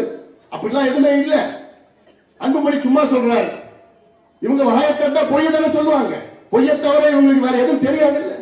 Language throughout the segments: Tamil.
நடக்குது அப்படிலாம் எதுவுமே இல்ல. அன்புமணி சும்மா சொல்றாரு. இவங்க வாயத்தா பொய்ய தானே சொல்லுவாங்க. பொய்ய தவிர இவங்களுக்கு வேற எதுவும் தெரியாதுல்ல.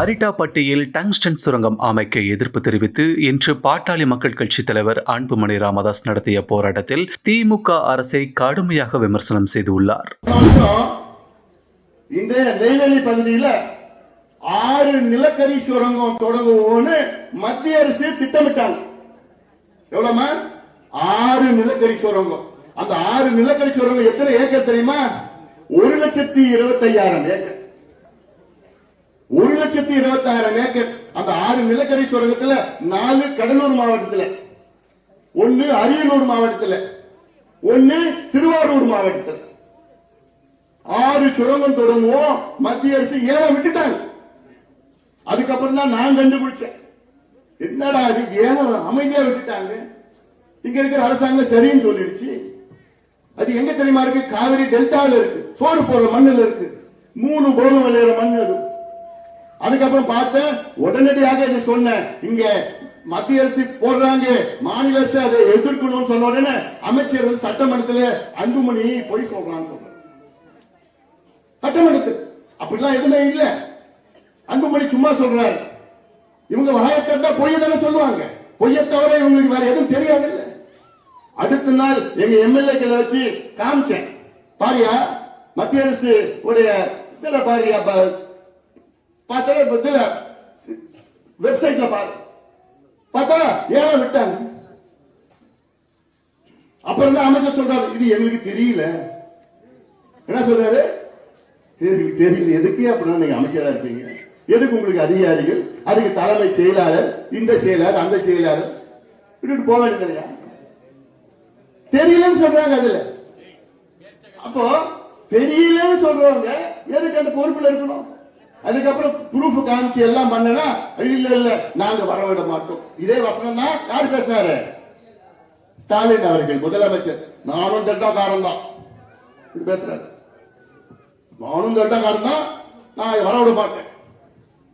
அரிட்டாப்பட்டியில் டங்ஸ்டன் சுரங்கம் அமைக்க எதிர்ப்பு தெரிவித்து இன்று பாட்டாளி மக்கள் கட்சி தலைவர் அன்புமணி ராமதாஸ் நடத்திய போராட்டத்தில் திமுக அரசை கடுமையாக விமர்சனம் செய்துள்ளார். இந்த நெய்வேலி பகுதியில ஆறு நிலக்கரி சுரங்கம் தொடங்குவோம்னு மத்திய அரசு திட்டமிட்டாங்க. எவ்வளவுமா ஆறு நிலக்கரி சுரங்கம் அந்த ஆறு நிலக்கரி சுரங்கம் எத்தனை ஏக்கர் தெரியுமா? ஒரு லட்சத்தி இருபத்தையாயிரம் ஏக்கர். ஒரு லட்சத்தி இருபத்தாயிரம் ஏக்கர். அந்த ஆறு நிலக்கரி சுரங்கத்துல நாலு கடலூர் மாவட்டத்துல ஒன்னு அரியலூர் மாவட்டத்துல ஒன்னு திருவாரூர் மாவட்டத்துல. ஆறு சுரங்கம் தொடங்குவோம். மத்திய அரசு ஏன் விட்டுட்டாங்க. அதுக்கப்புறம் தான் நான் கண்டுபிடிச்சேன். என்னடா அது ஏன் அமைதியா விட்டுட்டாங்க. இங்க இருக்கிற அரசாங்கம் சரின்னு சொல்லிடுச்சு. அது எங்க தெரியுமா இருக்கு? காவிரி டெல்டால இருக்கு. சோறு போடுற மண்ணில் இருக்கு. மூணு போகம் விளையிற மண் அது. அதுக்கப்புறம் பார்த்தேன் உடனடியாக இதை சொன்னேன் இங்க மத்திய அரசு போடுறாங்க. மாநில அரசு அதை எதிர்க்கணும்னு சொன்ன உடனே அமைச்சர் வந்து சட்டமன்றத்தில் அன்புமணி போய் சொல்றான்னு சொல்றாரு. சட்டமன்றத்தில். அப்படிலாம் எதுவுமே இல்லை. அன்புமணி சும்மா சொல்றாரு. இவங்க வாயத்தா பொய்ய தானே சொல்லுவாங்க. பொய்ய தவிர இவங்களுக்கு வேற எதுவும் தெரியாதுல்ல. அடுத்த நாள் எங்க எம்எல்ஏக்களை வச்சு காமிச்சேன். பாரியா மத்திய அரசு உடைய இதுல பாரியா பார்த்தா இதுல வெப்சைட்ல பாரு. பார்த்தா ஏன் விட்டாங்க. அப்புறம் தான் அமைச்சர் சொல்றாரு இது எங்களுக்கு தெரியல. என்ன சொல்றாரு? எங்களுக்கு தெரியல. எதுக்கு அப்படின்னா நீங்க அமைச்சரா இருக்கீங்க. எதுக்கு உங்களுக்கு அதிகாரிகள் அதுக்கு தலைமை செயலாளர் இந்த செயலாளர் அந்த செயலாளர். விட்டுட்டு போக வேண்டியது தெரியலன்னு சொல்றாங்க அதுல. அப்போ தெரியலன்னு சொல்றவங்க எதுக்கு அந்த பொறுப்புல இருக்கணும்? அதுக்கப்புறம் ப்ரூஃப் காமிச்சு எல்லாம் பண்ணனா இல்ல இல்ல நாங்க வரவிட மாட்டோம். இதே வசனம் தான் யார் பேசினாரு? ஸ்டாலின் அவர்கள் முதலமைச்சர். நானும் டெல்டாக்காரன் தான். பேசுறாரு. நானும் டெல்டாக்காரன் தான். நான் வரவிட மாட்டேன்.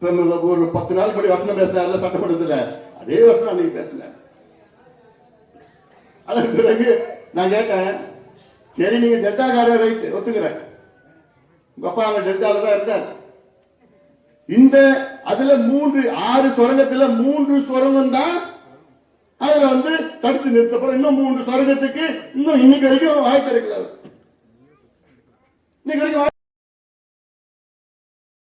இப்ப ஒரு பத்து நாள் படி வசனம் பேசினார்ல சட்டமன்றத்துல அதே வசனம் அன்னைக்கு பேசல அதன் பிறகு நான் கேட்டேன் சரி நீங்க டெல்டாக்காரர் ரைட்டு ஒத்துக்கிறேன். உங்க அப்பா அங்க டெல்டால தான் இருந்தார். இந்த அதுல மூன்று ஆறு சுரங்கத்துல மூன்று சுரங்கம் தான் அதுல வந்து தடுத்து நிறுத்தப்படும். இன்னும் மூன்று சுரங்கத்துக்கு இன்னும் இன்னைக்கு வரைக்கும் வாய் திறக்கல இன்னைக்கு வரைக்கும்